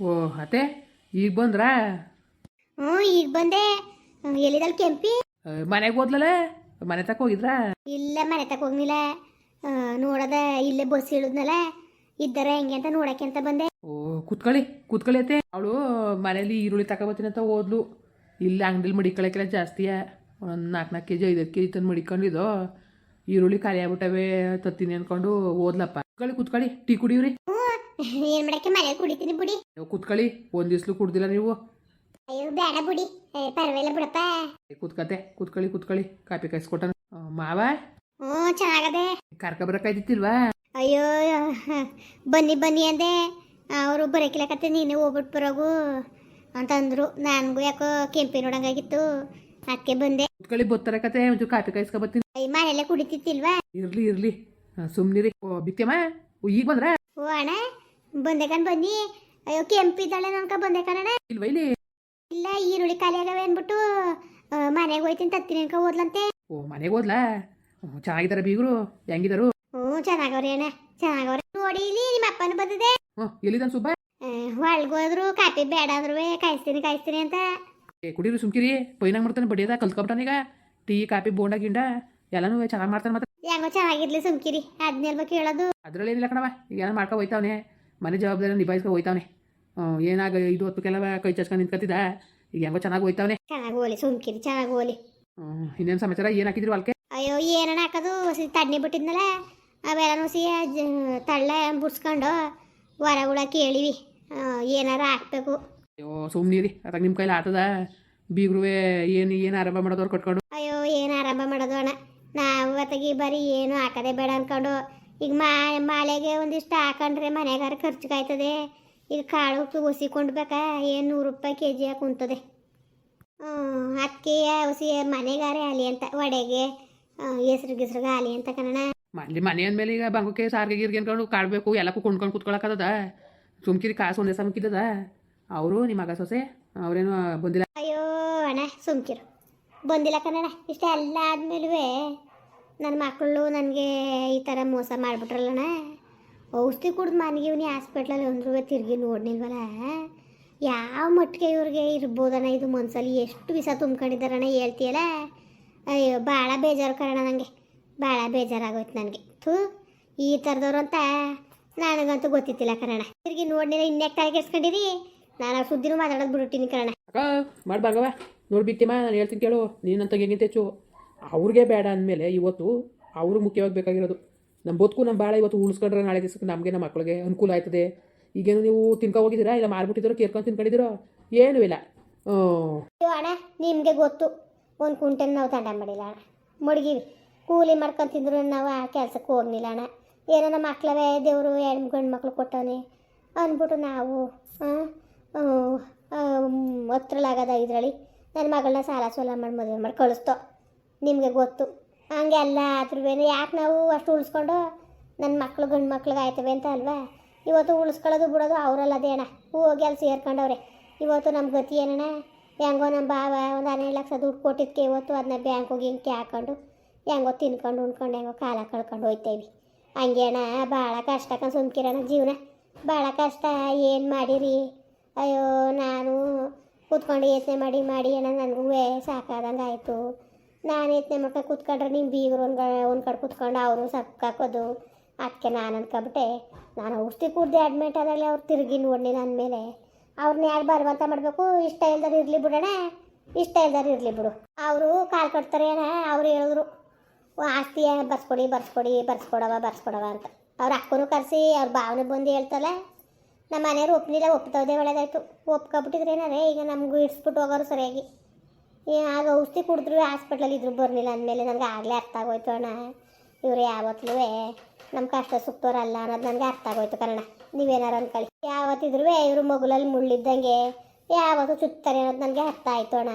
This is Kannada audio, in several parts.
ಓ ಅತ್ತೆ ಈಗ ಬಂದ್ರಾ? ಹ್ಞೂ ಈಗ ಬಂದೆ. ಹ್ಮ್, ಎಲ್ಲಿದಲ್ ಕೆಂಪಿ? ಮನೆಗೆ ಹೋದ್ಲಲ್ಲ ಮನೆ ತಕ ಹೋಗಿದ್ರಾ? ಇಲ್ಲ ಮನೆ ತಕ ಹೋಗ್ಲಿಲ್ಲ. ನೋಡದ ಇಲ್ಲೇ ಬಸ್ ಇಳಿದ್ನಲ್ಲ ಇದ್ದಾರ ಹೆಂಗೆ ಅಂತ ನೋಡಕ್ಕೆ ಅಂತ ಬಂದೆ. ಓ ಕುತ್ಕೊಳ್ಳಿ ಕುತ್ಕೊಳ್ಳಿ ಅತ್ತೆ. ಅವಳು ಮನೇಲಿ ಈರುಳ್ಳಿ ತಗೊಬತ್ತೀನಿ ಅಂತ ಹೋದ್ಲು. ಇಲ್ಲ ಅಂಗಡಿಲಿ ಮಡಿಕೊಳಕ್ಕೆಲ್ಲ ಜಾಸ್ತಿಯ. ಒಂದು ನಾಲ್ಕು ನಾಲ್ಕು ಕೆ ಜಿ ಐದೈದು ಕೆ ಜಿ ತಂದು ಮಡಿಕೊಂಡಿದ್ದು ಈರುಳ್ಳಿ ಖಾಲಿ ಆಗ್ಬಿಟ್ಟವೆ ತತ್ತೀನಿ ಅನ್ಕೊಂಡು ಓದ್ಲಪ್ಪ ಕುತ್ಕೊಳ್ಳಿ ಕುತ್ಕೊಳ್ಳಿ ಟೀ ಕುಡಿರಿ ಹ್ಞೂ ಏನು ಮಾಡಕ್ಕೆ? ಮನೆ ಕುಡಿತೀನಿ ಬಿಡಿ. ನೀವು ಕುತ್ಕೊಳ್ಳಿ ಒಂದ್ ದಿವ್ಸಲು ಕುಡ್ದಿಲ್ಲ ನೀವು. ಅಯ್ಯೋ ಬೇಡ ಬಿಡಿ. ಪರವಾಗಿಲ್ಲ ಬಿಡಪ್ಪ. ಕುತ್ಕತೆ ಕುತ್ಕೊಳ್ಳಿ ಕುತ್ಕೊಳ್ಳಿ. ಕಾಪಿ ಕಾಯಿಸ್ಕೊಟ್ಟ ಮಾವ? ಹ್ಞೂ ಚೆನ್ನಾಗದೆ. ಕರ್ಕ ಬರಕಾಯ್ತಿಲ್ವಾ ಅಯ್ಯೋ ಬನ್ನಿ ಬನ್ನಿ ಅಂದೆ. ಅವರು ಬರಕಿಲಕತ್ತೆ ನೀನೇ ಹೋಗ್ಬಿಟ್ಟು ಬರೋಗು ಅಂತಂದ್ರು. ನನಗೂ ಯಾಕೋ ಕೆಂಪಿ ನೋಡಂಗಾಗಿತ್ತು. ಅದಕ್ಕೆ ಬಂದೆ. ಕುತ್ಕೊಳ್ಳಿ ಬತ್ತರ ಕತೆ ಒಂಚೂರು ಕಾಪಿ ಕಾಯಿಸ್ಕೊ ಬರ್ತೀನಿ. ಅಯ್ಯ ಮನೆಯಲ್ಲೇ ಕುಡಿತಿತ್ತಿಲ್ವಾ ಇರ್ಲಿ ಇರ್ಲಿ. ಸುಮ್ನಿರಿ. ಬಿತ್ತಮ್ಮ ಈಗ ಬಂದ್ರ? ಓ ಅಣ್ಣ. ಬಂದೆ ಕಣ್ ಬನ್ನಿ. ಅಯ್ಯೋ ಕೆಂಪಿದ್ದಾಳೆ ನನ್ಕ ಬಂದೆ ಇಲ್ವಾ ಇಲ್ಲಿ? ಇಲ್ಲ ಈರುಳ್ಳಿ ಖಾಲಿ ಆಗವೆ ಅಂದ್ಬಿಟ್ಟು ಮನೆಗೆ ಹೋಯ್ತೀನಿ ತತ್ತೀನಿ ಅನ್ಕ ಓದ್ಲಂತೆ ಓ ಮನೆಗೆ ಹೋದ್ಲಾ? ಹ್ಞೂ ಚೆನ್ನಾಗಿದಾರ ಬೀಗರು. ಹೆಂಗಿದಾರು? ಹ್ಞೂ ಚೆನ್ನಾಗವ್ರಿ ಅಣ್ಣ ಚೆನ್ನಾಗವ್ರೆ. ನೋಡಿ ಇಲ್ಲಿ ನಿಮ್ಮ ಅಪ್ಪನ ಬಂದಿದೆ. ಹ್ಞೂ ಎಲ್ಲಿದ್ದಾನೆ ಸುಬ್ಬ? ಒಳಗೋದ್ರು ಕಾಪಿ ಬೇಡ ಅಂದ್ರು ಕಾಯಿಸ್ತೀನಿ ಕಾಯಿಸ್ತೀನಿ ಅಂತ. ಏ ಕುಡೀರಿ ಸುಮ್ಕಿರಿ. ಪೈನಾಗ ಮಾಡ್ತಾನೆ ಬಡಿಯದ ಕಲ್ತ್ಕೊಂಬಿಟ್ಟಾನೀಗ ಟೀ ಕಾಪಿ ಬೋಂಡ ಗಿಂಡ ಎಲ್ಲಾನು ಚೆನ್ನಾಗಿ ಮಾಡ್ತಾನೆ ಮತ್ತೆ ಹೆಂಗೋ ಚೆನ್ನಾಗಿರ್ಲಿ ಸುಮ್ಕಿರಿ. ಅದ್ನೇಲ್ ಬಗ್ಗೆ ಹೇಳೋದು ಅದ್ರಲ್ಲಿ ಏನಿಲ್ಲ ಕಣವ ಈಗ ಏನೋ ಮಾಡ್ಕೊ ಹೋಯ್ತಾವನೆ. ಮನೆ ಜವಾಬ್ದಾರಿ ನಿಭಾಯಿಸ್ಕೊ ಹೋಯ್ತಾವನೆ. ಏನಾಗ ಇದು ಹೊತ್ತಕ್ಕೆಲ್ಲ ಕೈ ಚಚ್ಕೊಂಡು ನಿಂತ್ಕೊತಿದ್ದ ಈಗ ಹೆಂಗೋ ಚೆನ್ನಾಗಿ ಹೋಯ್ತಾವನೆ. ಚೆನ್ನಾಗಿ ಹೋಲಿ ಸುಮ್ಕಿರಿ ಚೆನ್ನಾಗಿ ಹೋಲಿ ಇನ್ನೇನು ಸಮಾಚಾರ? ಏನು ಹಾಕಿದ್ರು ಅಲ್ಕೆ ಅಯ್ಯೋ ಏನಣ್ಣ ಹಾಕೋದು? ತಣ್ಣಿ ಬಿಟ್ಟಿದ್ನಲ್ಲ ಅವೆಲ್ಲ ನುಸಿ ತಳ್ಳ ಬುಡ್ಸ್ಕೊಂಡು ಹೊರಗುಳ ಕೇಳಿವಿ. ಏನಾರ ಹಾಕ್ಬೇಕು. ಅಯ್ಯೋ ಸುಮ್ಮನಿರಿ ಅದಾಗ ನಿಮ್ಮ ಕೈಲಿ ಆತದ. ಬೀಗ್ರುವೆ ಏನು ಏನು ಆರಂಭ ಮಾಡೋದವ್ರು ಕಟ್ಕೊಂಡು. ಅಯ್ಯೋ ಏನು ಆರಂಭ ಮಾಡೋದು ಅಣ್ಣ. ನಾವು ಅತ್ತಗಿ ಬರೀ ಏನು ಹಾಕದೆ ಬೇಡ ಅಂದ್ಕೊಂಡು ಈಗ ಮಾ ಮಾಲೆಗೆ ಒಂದಿಷ್ಟು ಹಾಕೊಂಡ್ರೆ ಮನೆಗಾರ ಖರ್ಚಿಗಾಯ್ತದೆ. ಈಗ ಕಾಳು ಹುಸಿ ಕೊಂಡ್ಬೇಕಾ? ಏನು ನೂರು ರೂಪಾಯಿ ಕೆ ಜಿ ಕುಂತದೆ ಅಕ್ಕಿ ಹುಸಿ ಮನೆಗಾರೆ ಆಲಿ ಅಂತ ವಡೆಗೆ ಹೆಸ್ರು ಗಿಸ್ರಿಗೆ ಆಲಿ ಅಂತ ಕಣ ಅಲ್ಲಿ ಮನೆ ಅಂದಮೇಲೆ ಈಗ ಬಂಗಕ್ಕೆ ಸಾರಿಗೆ ಗೀರ್ಗೆ ಅನ್ಕೊಂಡು ಕಾಡಬೇಕು ಎಲ್ಲಕ್ಕೂ ಕುಂಡ್ಕೊಂಡು ಕುತ್ಕೊಳಕ್ಕದ ಸುಮ್ಕಿರಿ ಕಾಸು ಒಂದೇ ಸಮಕ್ಕಿದ್ದದ ಅವರು ನಿಮ್ಮ ಮಗ ಸೊಸೆ ಅವರೇನು ಬಂದಿಲ್ಲ? ಅಯ್ಯೋ ಅಣ್ಣ ಸುಮ್ಕಿರು. ಬಂದಿಲ್ಲ ಕಣಣ್ಣ ಇಷ್ಟೆಲ್ಲ ಆದ್ಮೇಲೂ ನನ್ನ ಮಕ್ಕಳು ನನಗೆ ಈ ಥರ ಮೋಸ ಮಾಡಿಬಿಟ್ರಲ್ಲಣ್ಣ. ಔಷಧಿ ಕುಡ್ದು ಮನೆಗಿವ್ನಿ ಹಾಸ್ಪಿಟ್ಲಲ್ಲಿ ಅಂದ್ರೂ ತಿರುಗಿ ನೋಡ್ನಿಲ್ವಲ್ಲ. ಯಾವ ಮಟ್ಟಿಗೆ ಇವ್ರಿಗೆ ಇರ್ಬೋದಣ್ಣ ಇದು ಮನ್ಸಲ್ಲಿ? ಎಷ್ಟು ವಿಷ ತುಂಬ್ಕೊಂಡಿದ್ದಾರಣ್ಣ ಹೇಳ್ತೀಯಲ್ಲ? ಅಯ್ಯೋ, ಭಾಳ ಬೇಜಾರು ಕಣ ನನಗೆ ಭಾಳ ಬೇಜಾರಾಗೋಯ್ತು ನನಗೆ. ಥೂ, ಈ ಥರದವ್ರು ಅಂತ ನನಗಂತೂ ಗೊತ್ತಿತ್ತಿಲ್ಲ ಕಣ ತಿರುಗಿ ನೋಡ್ನಿಲ್ಲ, ಇನ್ಯಾಕೆ ತಲೆ ಕೆಡ್ಸ್ಕೊಂಡಿರಿ ನಾನು ಸುದ್ದಿನೂ ಮಾತಾಡೋದು ಬಿಡುತ್ತೀನಿ ಕಣ ಅಕ್ಕ, ಮಾಡಿ ಭಾಗವ ನೋಡಿ ಬಿತ್ತಿಮ್ಮ, ನಾನು ಹೇಳ್ತೀನಿ ಕೇಳು. ನೀನಂತ ಹೆಂಗಿಂತ ಹೆಚ್ಚು. ಅವ್ರಿಗೆ ಬೇಡ ಅಂದಮೇಲೆ ಇವತ್ತು ಅವರು ಮುಖ್ಯವಾಗಿ ಬೇಕಾಗಿರೋದು. ನಮ್ಮ ಬದುಕು ನಮ್ಮ ಭಾಳ ಇವತ್ತು ಉಳಿಸ್ಕೊಂಡ್ರೆ ನಾಳೆ ದಿವಸಕ್ಕೆ ನಮಗೆ ನಮ್ಮ ಮಕ್ಕಳಿಗೆ ಅನುಕೂಲ ಆಯ್ತದೆ. ಈಗೇನು ನೀವು ತಿನ್ಕೊ ಹೋಗಿದ್ದೀರಾ? ಇಲ್ಲ ಮಾರ್ಬಿಟ್ಟಿದ್ದೀರೋ ಕೇರ್ಕೊಂಡು ತಿನ್ಕೊಂಡಿದ್ದೀರೋ? ಏನೂ ಇಲ್ಲ. ಅಣ್ಣ, ನಿಮಗೆ ಗೊತ್ತು. ಒಂದು ಕುಂಟೆನ ನಾವು ತಂಡ ಮಾಡಿಲ್ಲ ಅಣ್ಣ. ಕೂಲಿ ಮಾಡ್ಕೊಂಡು ತಿಂದ್ರು ನಾವು ಆ ಕೆಲಸಕ್ಕೆ ಹೋಗ್ಲಿಲ್ಲ ಅಣ್ಣ. ಏನೋ ನಮ್ಮ ಮಕ್ಳವೇ ದೇವರು ಹೆಣ್ಣು ಗಂಡು ಮಕ್ಳು ಕೊಟ್ಟವನೇ ಅಂದ್ಬಿಟ್ಟು ನಾವು ಹತ್ರಲಾಗದ ಇದರಲ್ಲಿ ನನ್ನ ಮಗಳನ್ನ ಸಾಲ ಸೋಲ ಮಾಡಿ ಮದುವೆ ಮಾಡಿ ಕಳಿಸ್ತೋ. ನಿಮಗೆ ಗೊತ್ತು. ಹಂಗೆ ಅಲ್ಲ ಆದ್ರೂ ಯಾಕೆ ನಾವು ಅಷ್ಟು ಉಳಿಸ್ಕೊಂಡು ನನ್ನ ಮಕ್ಳು, ಗಂಡು ಮಕ್ಳಿಗೆ ಆಯ್ತವೆ ಅಂತ ಅಲ್ವಾ? ಇವತ್ತು ಉಳಿಸ್ಕೊಳ್ಳೋದು ಬಿಡೋದು ಅವರಲ್ಲ ಅಣ್ಣ. ಹೋಗಿ ಅಲ್ಲಿ ಸೇರ್ಕೊಂಡವ್ರೆ. ಇವತ್ತು ನಮ್ಮ ಗತಿ ಏನಣ್ಣ? ಹೆಂಗೋ ನಮ್ಮ ಬಾವ ಒಂದು ಹನ್ನೆರಡು ಲಕ್ಷ ದುಡ್ಡು ಕೊಟ್ಟಿದ್ದಕ್ಕೆ ಇವತ್ತು ಅದನ್ನ ಬ್ಯಾಂಕ್ ಹೋಗಿ ಹಿಂಗೆ ಹಾಕೊಂಡು ಹೆಂಗೋ ತಿನ್ಕೊಂಡು, ಉಣ್ಕೊಂಡು, ಹೆಂಗೋ ಕಾಲ ಕಳ್ಕೊಂಡು ಹೋಯ್ತೇವಿ. ಹಂಗೆ ಅಣ್ಣ ಭಾಳ ಕಷ್ಟ ಕಣ್ ಜೀವನ. ಭಾಳ ಕಷ್ಟ, ಏನು ಮಾಡಿರಿ? ಅಯ್ಯೋ, ನಾನು ಕೂತ್ಕೊಂಡು ಯೋಚನೆ ಮಾಡಿ ಮಾಡಿ ಅಣ್ಣ ನನಗೂ ಸಾಕಾದಂಗೆ ಆಯಿತು ನಾನು ಯೋಚನೆ ಮಾಡ್ಕೊಂಡು ಕೂತ್ಕೊಂಡ್ರೆ ನಿಮ್ಮ ಬೀಗರು ಒಂದು ಒಂದು ಕಡೆ ಕೂತ್ಕೊಂಡು ಅವರು ಸಕ್ಕಾಕೋದು ಅದಕ್ಕೆ ನಾನು ಅಂದ್ಕೊಬಿಟ್ಟೆ ನಾನು ಔಷಧಿ ಕುಡ್ದು ಅಡ್ಮಿಟ್ ಆದಾಗಲೇ ಅವ್ರು ತಿರುಗಿ ನೋಡ್ಲಿಲ್ಲ ಅಂದಮೇಲೆ ಅವ್ರನ್ನ ಯಾರು ಬಲವಂತ ಮಾಡಬೇಕು? ಇಷ್ಟ ಇಲ್ದಾರು ಇರಲಿ ಬಿಡೋಣ ಇಷ್ಟ ಇಲ್ದಾರು ಇರಲಿ ಬಿಡು. ಅವರು ಕಾಲು ಕಟ್ತಾರೆ ಅವ್ರು ಹೇಳಿದ್ರು ಓ, ಆಸ್ತಿಯ ಬರ್ಸ್ಕೊಡಿ ಬರ್ಸ್ಕೊಡಿ ಬರ್ಸ್ಕೊಡವ ಬರ್ಸ್ಕೊಡವ ಅಂತ. ಅವ್ರ ಅಕ್ಕನೂ ಕರೆಸಿ ಅವ್ರ ಭಾವನೆ ಬಂದು ಹೇಳ್ತಲ್ಲ ನಮ್ಮ ಮನೆಯವ್ರು ಒಪ್ಪಲಿಲ್ಲ ಒಪ್ತವ್ದೆ ಒಳ್ಳೇದಾಯ್ತು. ಒಪ್ಕೊಬಿಟ್ಟಿದ್ರೆ ಏನಾರೇ ಈಗ ನಮಗೂ ಇಡ್ಸ್ಬಿಟ್ಟು ಹೋಗೋರು ಸರಿಯಾಗಿ. ಈ ಆಗ ಔಷಧಿ ಕುಡಿದ್ರು ಹಾಸ್ಪಿಟ್ಲಲ್ಲಿ ಇದ್ರು, ಬರಲಿಲ್ಲ ಅಂದಮೇಲೆ ನನಗೆ ಆಗಲೇ ಅರ್ಥ ಆಗೋಯ್ತು ಅಣ್ಣ. ಇವರು ಯಾವತ್ತೂ ನಮ್ಮ ಕಷ್ಟ ಸುತ್ತೋರಲ್ಲ ಅನ್ನೋದು ನನಗೆ ಅರ್ಥ ಆಗೋಯ್ತು ಕನ್ನಡ ನೀವೇನಾರು ಅಂದ್ಕೊಳ್ಳಿ ಯಾವತ್ತಿದ್ರು ಇವರು ಮಗುಲಲ್ಲಿ ಮುಳ್ಳಿದ್ದಂಗೆ ಯಾವತ್ತು ಚುತ್ತಾರೆ ಅನ್ನೋದು ನನಗೆ ಅರ್ಥ ಆಯ್ತು ಅಣ್ಣ.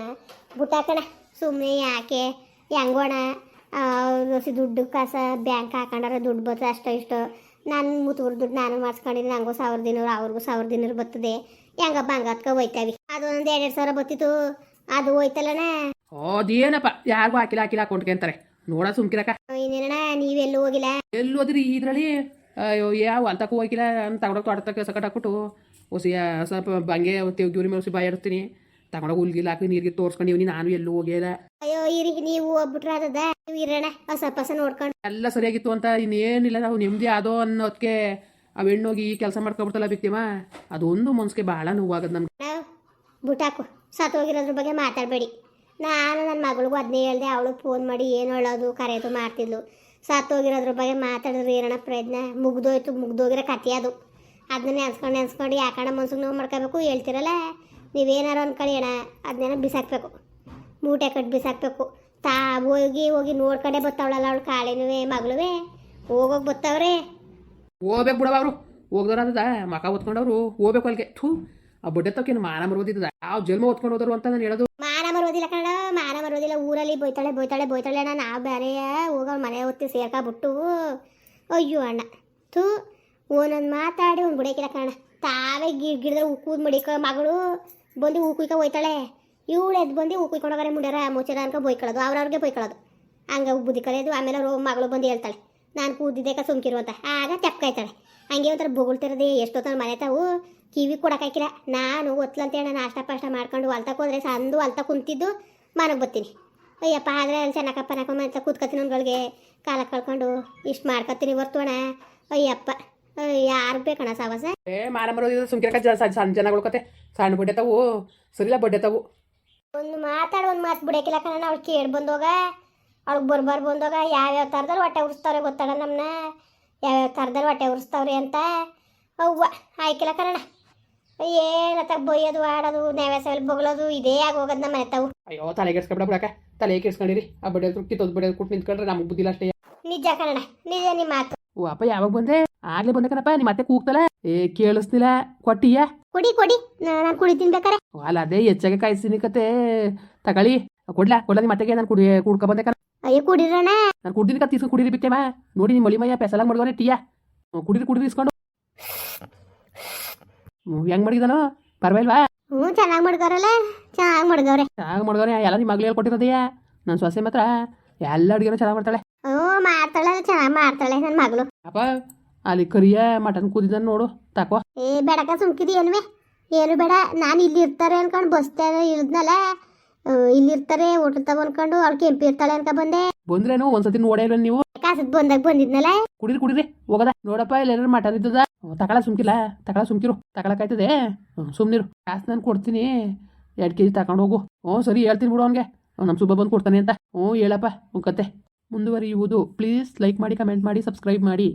ಬುಟ್ಟಾಕಣ ಸುಮ್ಮನೆ ಯಾಕೆ? ಹೆಂಗೋಣ ದುಡ್ಡು ಕಾಸ ಬ್ಯಾಂಕ್ ಹಾಕೊಂಡ್ರೆ ದುಡ್ಡು ಬರ್ತದೆ ಅಷ್ಟೋ ಇಷ್ಟೋ. ನಾನು ಮುತ್ತೂರು ದುಡ್ಡು ನಾನು ಮಾಡಿಸ್ಕೊಂಡಿದ್ದೀನಿ ನಂಗೂ ಸಾವಿರದ ಇನ್ನೂರು ಅವ್ರಿಗೂ ಸಾವಿರದ ಇನ್ನೂರು ಬರ್ತದೆ. ಹೆಂಗಪ್ಪ ಹಂಗತ್ಕ ಹೋಯ್ತಾವಿ. ಅದು ಒಂದು ಎರಡು ಸಾವಿರ ಬತ್ತಿತ್ತು ಅದು ಹೋಯ್ತಲ್ಲಣ್ಣ? ಅದೇನಪ್ಪ? ಯಾರಿಗೂ ಹಾಕಿಲ್ಲ ಹಾಕಿಲ್ಲ ಹಾಕೊಂಡ್ಕೆ ಅಂತಾರೆ. ನೋಡ ಸುಮ್ಕಿರಕ ಇನ್ನೇನಣ್ಣ ನೀವೆಲ್ಲೂ ಹೋಗಿಲ್ಲ? ಎಲ್ಲಿ ಹೋದ್ರಿ ಇದ್ರಲ್ಲಿ? ಅಯ್ಯೋ ಯಾವ ಹೊಲ್ತಕ್ಕೂ ಹೋಗಿಲ್ಲ? ತಗೊಂಡೋಗಿ ತೋಟ ಕೆಲಸ ಕಟ್ಟಾಕ್ಬಿಟ್ಟು ಹೊಸಿ ಸ್ವಲ್ಪ ಬಂಗೆ ತೆಗ್ಯೂರಿ ಮೇಲೆ ಹೊಸಿ ಇರ್ತೀನಿ ತಗೊಂಡೋಗಿ ಹುಲ್ಗಿಲ್ಲ ಹಾಕಿ ನೀರಿಗೆ ತೋರ್ಸ್ಕೊಂಡಿವ್ನಿ ನಾನು ಎಲ್ಲೂ ಹೋಗಿಲ್ಲ ಅಯ್ಯೋ ಇರಿ ನೀವು ಹೋಗ್ಬಿಟ್ರೆ ಅದದ ನೀವು ಇರೋಣ ಹೊಸ ಪಸ ನೋಡ್ಕೊಂಡು. ಎಲ್ಲ ಸರಿಯಾಗಿತ್ತು ಅಂತ ಇನ್ನೇನಿಲ್ಲ ನಾವು ನೆಮ್ಮದಿ ಅದೋ ಅನ್ನೋದಕ್ಕೆ ಅವ್ ಹೆಣ್ಣೋಗಿ ಈ ಕೆಲಸ ಮಾಡ್ಕೊಬಿಡ್ತಲ್ಲ ಬಿಕ್ತಿಮ ಅದೊಂದು ಮನ್ಸಿಗೆ ಭಾಳ ನೋವಾಗದ ನಮ್ಗೆ. ಬುಟಾಕು ಸತ್ತೋಗಿರೋದ್ರ ಬಗ್ಗೆ ಮಾತಾಡಬೇಡಿ. ನಾನು ನನ್ನ ಮಗಳಿಗೂ ಅದನ್ನೇ ಹೇಳ್ದೆ, ಅವಳು ಫೋನ್ ಮಾಡಿ ಏನು ಹೇಳೋದು ಕರೆಯೋದು ಮಾಡ್ತಿದ್ಲು. ಸತ್ತೋಗಿರೋದ್ರ ಬಗ್ಗೆ ಮಾತಾಡಿದ್ರು ಏನೋ ಪ್ರಯತ್ನ ಮುಗ್ದೋಯ್ತು, ಮುಗ್ದೋಗಿರೋ ಕತೆ ಅದು. ಅದನ್ನ ನೆನ್ಸ್ಕೊಂಡು ನೆನ್ಸ್ಕೊಂಡು ಯಾಕಣ್ಣ ಮನ್ಸಿಗೆ ನೋವು ಮಾಡ್ಕೋಬೇಕು? ಹೇಳ್ತಿರಲ್ಲ. ನೀವೇನಾರು ಅಂದ್ಕೊಳ್ಳಿ ಅಣ್ಣ ಅದನ್ನೇನೋ ಬಿಸಾಕ್ಬೇಕು. ಮೂಟೆ ಕಟ್ಟಿ ಬಿಸಾಕ್ಬೇಕು. ತಾ ಹೋಗಿ ಹೋಗಿ ನೋಡ್ಕೊಂಡೇ ಬರ್ತಾವಳಲ್ಲ ಅವಳು ಕಾಳಿನೂ ಮಗಳುವೆ. ಹೋಗೋಗಿ ಬರ್ತಾವ್ರೆ ಹೋಗ್ಬೇಕು ಬಿಡವ ಅವರು ಹೋಗ್ದವ್ರು ಅಂತದ ಮಕ ಹೊತ್ಕೊಂಡವ್ರು, ಹೋಗ್ಬೇಕು ಅಲ್ಲಿಗೆ. ಥೂ. ಆ ಬಡ್ಡೆ ತಕ್ಕೇನು ಮಾನ ಮರೋದಿದ್ದದ ಯಾವ ಜನ್ಮ ಹೊತ್ಕೊಂಡು ಹೋದ್ರು ಅಂತ ನಾನು ಹೇಳೋದು? ಮಾನ ಮರೋದಿಲ್ಲ ಕಣ ಮಾನ ಮರೋದಿಲ್ಲ ಊರಲ್ಲಿ ಬೋಯ್ತಾಳೆ ಬೋಯ್ತಾಳೆ ಬೋಯ್ತಾಳೆ ಅಣ್ಣ. ನಾವು ಬೇರೆ ಹೋಗೋ ಮನೆ ಹೊತ್ತಿ ಸೇರ್ಕೊಬಿಟ್ಟು, ಅಯ್ಯೋ ಅಣ್ಣ. ಥೂ ಒಂದೊಂದು ಮಾತಾಡಿ ಒಂದು ಬಿಡೋಕಿಲ್ಲ ಕಣ ತಾವೇ ಗಿ ಗಿಡದ ಉಕ್ಕೂದ್ ಮಡಿಕ, ಮಗಳು ಬಂದು ಉಕ್ಕುಯ್ಕ ಹೋಯ್ತಾಳೆ. ಇವಳು ಎದ್ದು ಬಂದು ಉಕ್ಕುಯ್ಕೊಂಡೋಗಾರೆ ಮುಂಡ್ಯಾರ ಮುಚ್ಚರ ಅನ್ಕೊ ಬೊಯ್ಕೊಳ್ಳೋದು ಅವ್ರವ್ರಿಗೆ ಬೈಕೊಳ್ಳೋದು. ಹಂಗೆ ಬುದ್ಧಿ ಕಲಿಯೋದು, ಆಮೇಲೆ ಅವ್ರು ಮಗಳು ಬಂದು ಹೇಳ್ತಾಳೆ, ನಾನು ಕೂದಿದ್ದೇಕ ಸುಮ್ಕಿರು ಅಂತ. ಆಗ ತೆಪ್ಕಾಯ್ತಾಳೆ ಹಂಗೆ ಒಂಥರ ಬೊಗಳ್ತಿರೋದೇ ಎಷ್ಟೊತ್ತನ ಮನೆ ತಾವು. ಕಿವಿ ಕೊಡೋಕಾಕಿಲ್ಲ ನಾನು ಒತ್ಲಂತೇಳಿ ನಾಷ್ಟ ಪಾಷ್ಟ ಮಾಡ್ಕೊಂಡು ಹೊಲ್ತಕ್ಕೆ ಹೋದ್ರೆ ಸಂದು ಹೊಲ್ತ ಕುಂತಿದ್ದು ಮನೆಗೆ ಬರ್ತೀನಿ. ಅಯ್ಯಪ್ಪ ಆದರೆ ಅಲ್ಲಿ ಚೆನ್ನಾಗಪ್ಪ ನಾಕ ಅಂತ ಕೂತ್ಕೊತೀನಿ ಒಂದ್ಗಳಿಗೆ ಕಾಲ ಕಳ್ಕೊಂಡು ಇಷ್ಟು ಮಾಡ್ಕೊತೀನಿ ಬರ್ತೋಣ ಅಯ್ಯಪ್ಪ ಯಾರು ಬೇಕಣ್ಣ ಸಾವಾಸ? ಏ ಮಾರ ಮರೋದಿದ್ರೆ ಸುಮ್ಕಿರಕ ಸಣ್ಣ ಜನಗಳು ಕತೆ. ಸಣ್ಣ ಬಡ್ಡೆ ತಾವು ಸರಿಲ್ಲ ಬಡ್ಡೆ ತಾವು. ಒಂದು ಮಾತಾಡ ಒಂದು ಮಾತು ಬಿಡಕ್ಕಿಲ್ಲ ಕಣ ಅವ್ಳು ಕೇಳಿ ಬಂದೋಗ ಅವ್ಳಿಗೆ ಬರ್ಬಾರ್ ಬಂದೋಗ ಯಾವ್ಯಾವ ಥರದಲ್ಲಿ ಹೊಟ್ಟೆ ಉರಿಸ್ತಾವ್ರೆ ಗೊತ್ತಾಡ ನಮ್ಮನ್ನ ಯಾವ್ಯಾವ ಥರದಲ್ಲಿ ಹೊಟ್ಟೆ ಉರಿಸ್ತಾವ್ರಿ ಅಂತ ಅವ್ವ. ಆಯ್ಕಿಲ್ಲ ಕಣ ಏನತ್ತ ಬೈಯೋದು ಆಡೋದು ನ್ಯಾವ್ಯಾಸಲ್ಲಿ ಬೊಗಳೋದು ಇದೇ ಆಗೋಗದ್ ನಮ್ಮ ಮನೆ ತಾವು. ಅಯ್ಯೋ ತಲೆ ಕೆಡ್ಸ್ಕೊಂಡ ಬಿಡಕ ತಲೆ ಕೆಡ್ಸ್ಕೊಂಡಿರಿ. ಆ ಬಡಿಯೋದು ಹತ್ರ ತೊದ್ ಬಡಿಯೋದು ಕೊಟ್ಟು ನಿಂತ್ಕೊಂಡ್ರೆ ನಮಗೆ ಬುದ್ಧಿಲ್ಲ ಅಷ್ಟೇ. ನಿಜ ಕಣ ನಿಜ ನಿಮ್ಮ ಮಾತು. ಓ ಅಪ್ಪ ಯಾವಾಗ ಬಂದೆ? ಆಗ್ಲೇ ಬಂದೆ ಕಣಪ್ಪ ನಿಮ್ಮ ಮತ್ತೆ ಕೂಗ್ತಲ್ಲ ಏ ಕೇಳಿಸ್ತಿಲ್ಲ. ಕೊಟ್ಟಿಯ? ಕೊಡಿ ಕೊಡಿ. ನಾನು ಕುಡಿತೀನಿ ಬೇಕಾರೆ ಅಲ್ಲ ಅದೇ ಹೆಚ್ಚಾಗೆ ಕಾಯಿಸ್ತೀನಿ ಕತೆ. ತಗೊಳ್ಳಿ. ಕೊಡ್ಲಾ ಕೊಡ್ಲಾ ನಿಮ್ಮ ಮತ್ತೆಗೆ ನಾನು ಕುಡಿ ಕುಡ್ಕೊ ಬಂದೆ ಕಣ. ಅಯ್ಯೋ ಕುಡಿರೋಣ. ನಾನು ಕುಡ್ದಿನ ಇಸ್ಕೊಂಡು ಕುಡೀರಿ ಬಿಟ್ಟೆಮ್ಮ ನೋಡಿ ನಿಮ್ಮ ಮಳಿಮಯ್ಯ ಪೆಸಲಾಗಿ ಪೆಸಲಾಗ ಟಿಯಾ. ಕುಡಿದ್ರಿ ಕುಡೀರಿ ಇಸ್ಕೊಂಡು. ಹೆಂಗ್ ಮಾಡಿದಾನೋ? ಪರವಾಗಿಲ್ವಾ? ಹ್ಞೂ ಚೆನ್ನಾಗಿ ಮಡ್ಗವ್ರಲ್ಲ ಚೆನ್ನಾಗಿ ಮಡ್ಗವ್ರೆ ಚೆನ್ನಾಗಿ ಮಾಡಿದವನೇ ಎಲ್ಲ ನಿಮ್ಮ ಮಗಳು ಹೇಳ್ಕೊಟ್ಟಿರೋದಯ್ಯ ನನ್ನ ಸೊಸೆ ಮಾತ್ರ. ಎಲ್ಲ ಅಡುಗೆನೂ ಚೆನ್ನಾಗಿ ಮಾಡ್ತಾಳೆ. ಹ್ಞೂ ಮಾಡ್ತಾಳೆ ಚೆನ್ನಾಗಿ ಮಾಡ್ತಾಳೆ ನನ್ನ ಮಗಳು. ಅಪ್ಪ ಅಲ್ಲಿ ಕರಿಯ ಮಟನ್ ಕೂದಿದ್ದಾನೆ ನೋಡು. ತಕೋ. ಏ ಬೇಡಕ ಸುಮ್ಕಿದಿ ಏನುವೆ ಏನು ಬೇಡ ನಾನು ಇಲ್ಲಿ ಇರ್ತಾರೆ ಅನ್ಕೊಂಡು ಬಸ್ತಾರ ಇಳಿದ್ನಲ್ಲ ಇಲ್ಲಿ ಇರ್ತಾರೆ ಹೋಟೆಲ್ ತಗೊಂಡ್ಕೊಂಡು ಅವ್ಳು ಕೆಂಪಿ ಇರ್ತಾಳೆ ಅನ್ಕ ಬಂದೆ. ಬಂದ್ರೇನು? ಒಂದ್ಸತಿ ನೋಡೇ ಇಲ್ಲ ನೀವು? ಕಾಸದ್ ಬಂದಾಗ ಬಂದಿದ್ನಲ್ಲ. ಕುಡಿರಿ ಕುಡಿರಿ ಹೋಗದ? ನೋಡಪ್ಪ ಇಲ್ಲೇನಾರು ಮಟನ್ ಇದ್ದದ ತಗೊಳ ಸುಮ್ಕಿಲ್ಲ ತಕಳ ಸುಮ್ಕಿರು ತಕಳಕಾಯ್ತದೆ ಸುಮ್ನಿರು. ಕಾಸು ನಾನು ಕೊಡ್ತೀನಿ. ಎರಡು ಕೆ ಜಿ ತಗೊಂಡು ಹೋಗು. ಹ್ಞೂ ಸರಿ ಹೇಳ್ತೀನಿ ಬಿಡು ಅವನಿಗೆ. ನಮ್ಮ ಸುಬ್ಬ ಬಂದು ಕೊಡ್ತಾನೆ ಅಂತ. ಹ್ಞೂ ಹೇಳಪ್ಪ ಕತೆ. ಮುಂದುವರಿಯುವುದು. ಪ್ಲೀಸ್ ಲೈಕ್ ಮಾಡಿ ಕಮೆಂಟ್ ಮಾಡಿ ಸಬ್ಸ್ಕ್ರೈಬ್ ಮಾಡಿ.